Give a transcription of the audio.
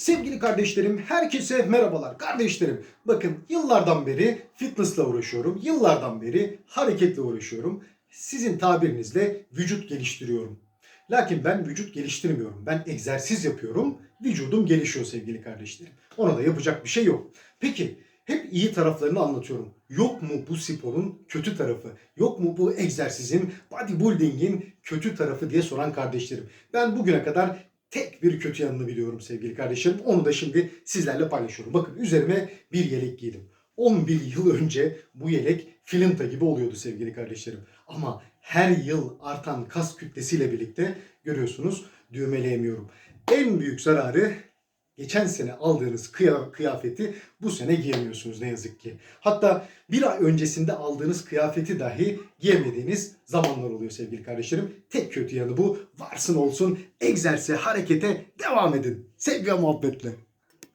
Sevgili kardeşlerim, herkese merhabalar. Kardeşlerim, bakın yıllardan beri fitnessla uğraşıyorum. Yıllardan beri hareketle uğraşıyorum. Sizin tabirinizle vücut geliştiriyorum. Lakin ben vücut geliştirmiyorum. Ben egzersiz yapıyorum. Vücudum gelişiyor sevgili kardeşlerim. Ona da yapacak bir şey yok. Peki hep iyi taraflarını anlatıyorum. Yok mu bu sporun kötü tarafı? Yok mu bu egzersizin, bodybuilding'in kötü tarafı diye soran kardeşlerim. Ben bugüne kadar tek bir kötü yanını biliyorum sevgili kardeşlerim. Onu da şimdi sizlerle paylaşıyorum. Bakın üzerime bir yelek giydim. 11 yıl önce bu yelek filinta gibi oluyordu sevgili kardeşlerim. Ama her yıl artan kas kütlesiyle birlikte görüyorsunuz düğmeleyemiyorum. En büyük zararı geçen sene aldığınız kıya- kıyafeti bu sene giyemiyorsunuz ne yazık ki. Hatta bir ay öncesinde aldığınız kıyafeti dahi giyemediğiniz zamanlar oluyor sevgili kardeşlerim. Tek kötü yanı bu. Varsın olsun egzersize, harekete devam edin. Sevgi ve muhabbetle.